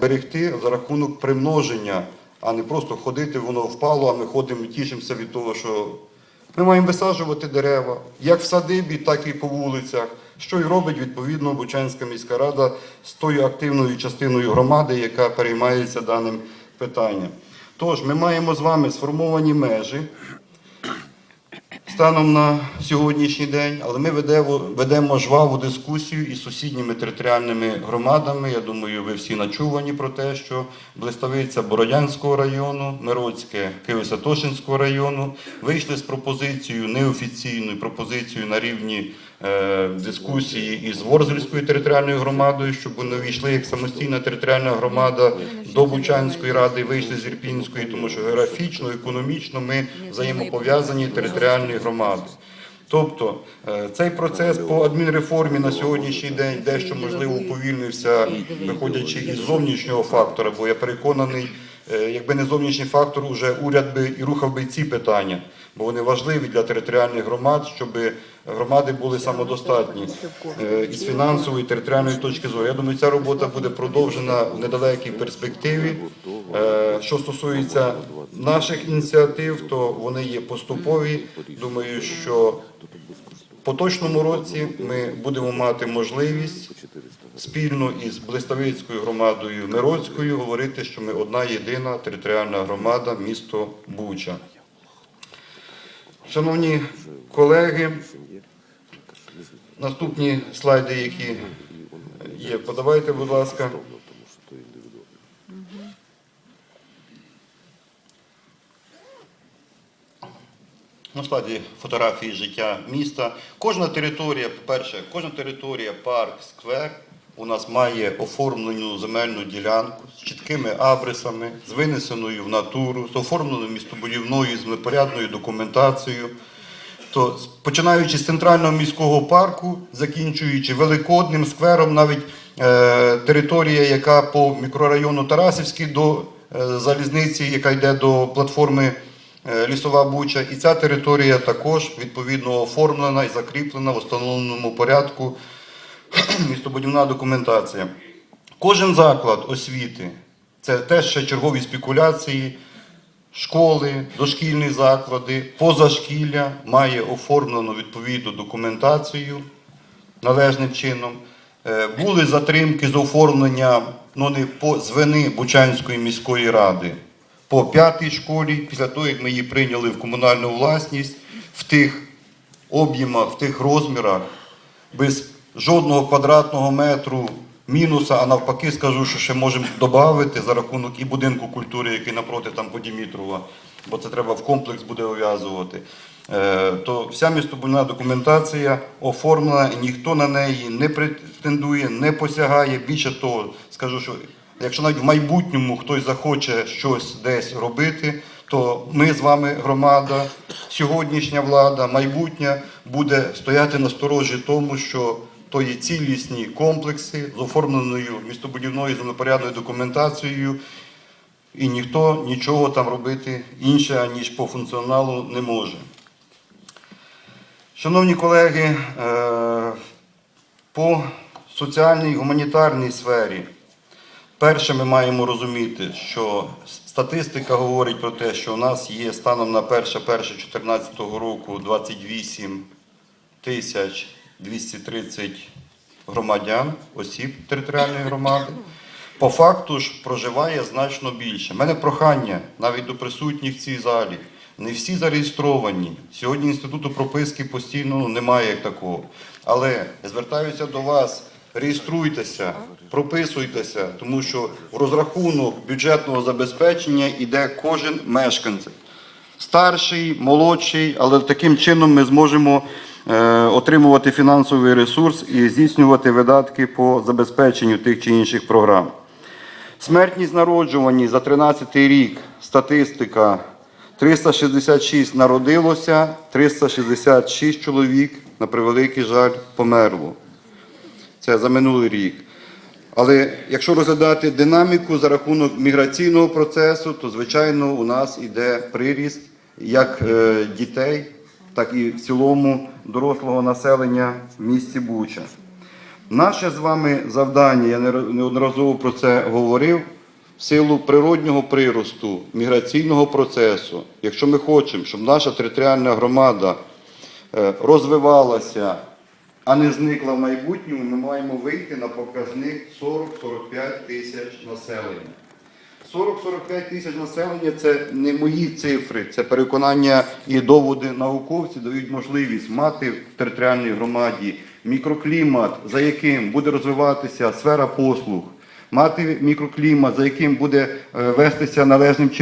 берегти за рахунок примноження, а не просто ходити, воно впало, а ми ходимо і тішимося від того, що ми маємо висаджувати дерева, як в садибі, так і по вулицях, що й робить відповідно Бучанська міська рада з тою активною частиною громади, яка переймається даним питанням. Тож ми маємо з вами сформовані межі станом на сьогоднішній день, але ми ведемо, ведемо жваву дискусію із сусідніми територіальними громадами. Я думаю, ви всі начувані про те, що Блиставиця Бородянського району, Мироцьке Києво-Сатошинського району вийшли з пропозицією, неофіційною пропозицією на рівні дискусії із Ворзельською територіальною громадою, щоб вони війшли як самостійна територіальна громада до Бучанської ради, вийшли з Ірпінської, тому що географічно, економічно ми взаємопов'язані територіальні громади. Тобто е, цей процес по адмінреформі на сьогоднішній день дещо можливо уповільнився, виходячи із зовнішнього фактора, бо я переконаний, е, якби не зовнішній фактор, уже уряд би і рухав би ці питання, бо вони важливі для територіальних громад, щоб громади були самодостатні е, із фінансової і територіальної точки зору. Я думаю, ця робота буде продовжена в недалекій перспективі. Е, Що стосується наших ініціатив, то вони є поступові. Думаю, що в поточному році ми будемо мати можливість спільно із Блиставицькою громадою Мироцькою говорити, що ми одна єдина територіальна громада, місто Буча. Шановні колеги, наступні слайди, які є, подавайте, будь ласка. На складі фотографії життя міста. Кожна територія, по-перше, кожна територія, парк, сквер у нас має оформлену земельну ділянку з чіткими абрисами, з винесеною в натуру, з оформленою містобудівною, з непорядною документацією. То починаючи з центрального міського парку, закінчуючи великодним сквером, навіть е, територія, яка по мікрорайону Тарасівський до е, залізниці, яка йде до платформи е, Лісова Буча, і ця територія також відповідно оформлена і закріплена в встановленому порядку містобудівна документація. Кожен заклад освіти це теж ще чергові спекуляції. Школи, дошкільні заклади, позашкілля має оформлену відповідну документацію належним чином. Е, Були затримки з оформленням ну, не по з вини Бучанської міської ради по п'ятій школі, після того, як ми її прийняли в комунальну власність в тих об'ємах, в тих розмірах, без жодного квадратного метру мінуса, а навпаки, скажу, що ще можемо додати за рахунок і будинку культури, який напроти там по Дімітрова, бо це треба в комплекс буде ув'язувати. Е, То вся містобудівна документація оформлена, ніхто на неї не претендує, не посягає. Більше того, скажу, що якщо навіть в майбутньому хтось захоче щось десь робити, то ми з вами, громада, сьогоднішня влада, майбутня, буде стояти на сторожі тому, що то є цілісні комплекси з оформленою містобудівною землепорядною документацією, і ніхто нічого там робити інше, ніж по функціоналу не може. Шановні колеги, е, по соціальній і гуманітарній сфері. Перше, ми маємо розуміти, що статистика говорить про те, що у нас є станом на 1.1.2014 року 28 тисяч 230 громадян, осіб територіальної громади. По факту ж проживає значно більше. У мене прохання навіть до присутніх в цій залі. Не всі зареєстровані. Сьогодні інституту прописки постійно ну, немає як такого. Але звертаюся до вас, реєструйтеся, прописуйтеся, тому що в розрахунок бюджетного забезпечення йде кожен мешканець. Старший, молодший, але таким чином ми зможемо отримувати фінансовий ресурс і здійснювати видатки по забезпеченню тих чи інших програм. Смертність народжувані за 13 рік статистика 366 народилося, 366 чоловік, на превеликий жаль, померло. Це за минулий рік. Але якщо розглядати динаміку за рахунок міграційного процесу, то звичайно у нас іде приріст як е, дітей, так і в цілому дорослого населення в місті Буча. Наше з вами завдання, я неодноразово про це говорив, в силу природнього приросту, міграційного процесу, якщо ми хочемо, щоб наша територіальна громада е, розвивалася, а не зникла в майбутньому, ми маємо вийти на показник 40-45 тисяч населення. 40-45 тисяч населення це не мої цифри, це переконання і доводи науковці дають можливість мати в територіальній громаді мікроклімат, за яким буде розвиватися сфера послуг, мати мікроклімат, за яким буде е, вестися належним чином.